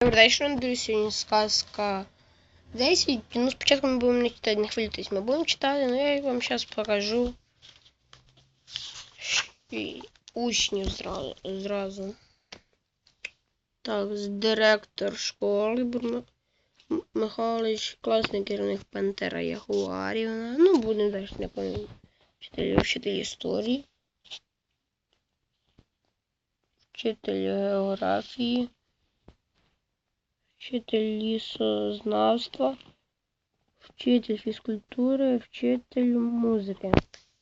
Далі що надаю сьогодні сказка 10. Ну, спочатку ми будемо не читати, не хвилюйтесь, ми будемо читати, але я вам зараз покажу учнів зразу. зразу. Так, директор школи Михайлович, класний керівник Пантера Ягуарівна. Ну, будемо далі не пам'ятаю. Вчитель, вчитель історії. Вчитель географії. Вчитель лісознавства, вчитель фізкультури, вчитель музики.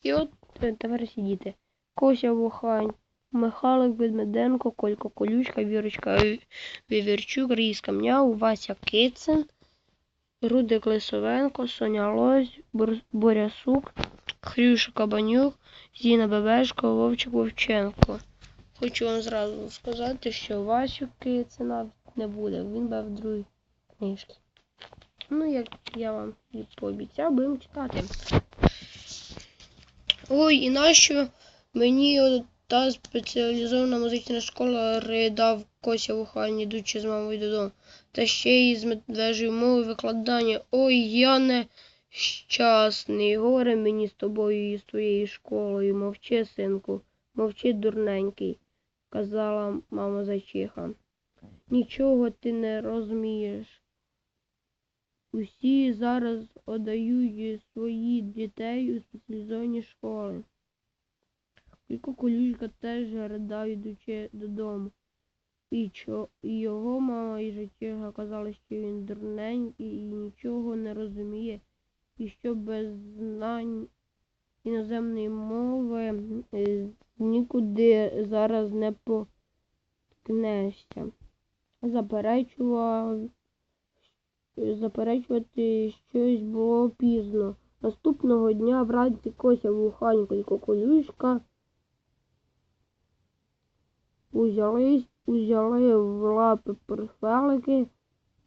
І от е, тепер сидіти. Кося Вухань, Михайлик Ведмеденко, Колько Колючка, Вірочка Ві- Вівірчук, Різка Мняу, Вася Кицин, Рудик Лисовенко, Соня Лось, Бор- Борясук, Хрюша Кабанюк, Зіна Бебешко, Вовчик Вовченко. Хочу вам зразу сказати, що Васю Кицина не буде, він буде в другій книжці. Ну, як я вам і пообіцяв, будемо читати. Ой, і нащо мені та спеціалізована музична школа ридав Кося Вухань, ідучи з мамою додому. Та ще й з медвежої мови викладання. Ой, я не щасний. Горе мені з тобою і з твоєю школою. Мовчи, синку, мовчи, дурненький, казала мама зайчиха. Нічого ти не розумієш. Усі зараз отдають своїх дітей у спеціалізовані школи. Кілько колючка теж ридав, йдучи додому. І, чо, його мама і життєга казали, що він дурненький і нічого не розуміє, і що без знань іноземної мови е, нікуди зараз не поткнешся заперечував, заперечувати щось було пізно. Наступного дня вранці Кося Вуханько і Коколюшка узяли, узяли в лапи портфелики,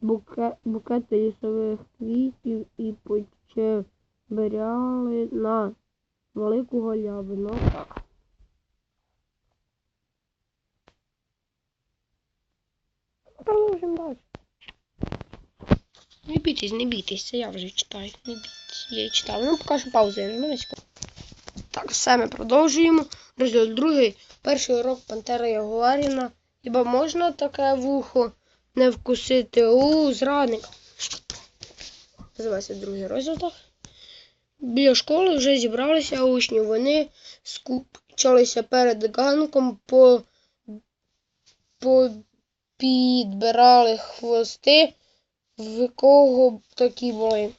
буке, букети лісових квітів і почебиряли на велику галявину. Продовжимо далі. Не бійтесь, не бійтесь, це я вже читаю. Не бійтесь, я і читав. Ну, поки що паузу, я нажму на. Так, все ми продовжуємо. Розділ другий. Перший урок Пантера Ягуаріна. Хіба можна таке вухо не вкусити? У, зрадник. Називається другий розділ так. Біля школи вже зібралися учні. Вони скупчалися перед ганком по, по підбирали хвости, в кого такі були.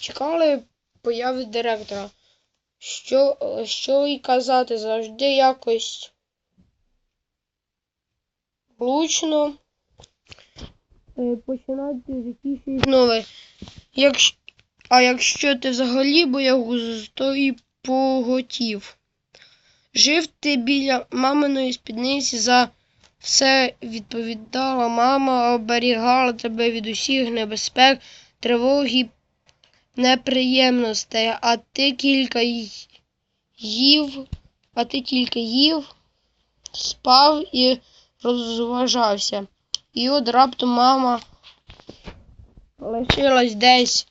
Чекали появи директора. Що, що й казати, завжди якось влучно е, починати щось нове. Якщо, а якщо ти взагалі боягуз, то і поготів. Жив ти біля маминої спідниці за все відповідала мама, оберігала тебе від усіх небезпек, тривоги, неприємностей, а ти кілька їв, а ти тільки їв, спав і розважався. І от раптом мама лишилась десь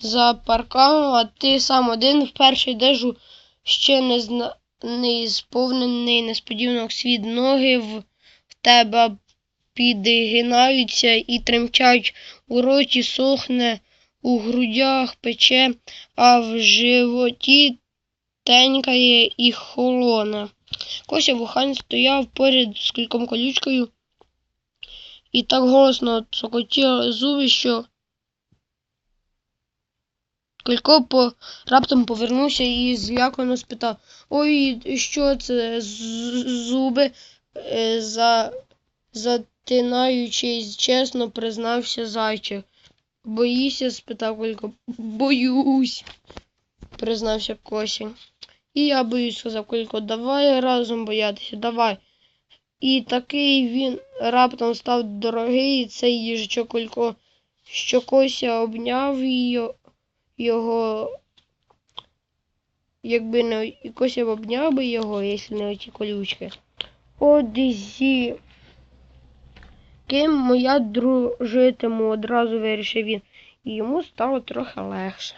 за парканом, а ти сам один вперше йдеш ще не зна сповнений несподіванок світ ноги в, тебе підгинаються і тремчать у роті сохне, у грудях пече, а в животі тенькає і холоне. Кося Вухань стояв поряд з кільком колючкою і так голосно цокотіли зуби, що Колько по раптом повернувся і злякано спитав Ой, що це? Зуби е, за, затинаючись, чесно признався зайчик. Боїшся? спитав Колько. Боюсь, признався Кося. І я боюсь, сказав Колько. Давай разом боятися, давай. І такий він раптом став дорогий, цей їжачок Колько, що Кося обняв її його, якби не якось я б обняв би його, якщо не оті колючки. Одезі. Ким моя дружитиму, одразу вирішив він. І йому стало трохи легше.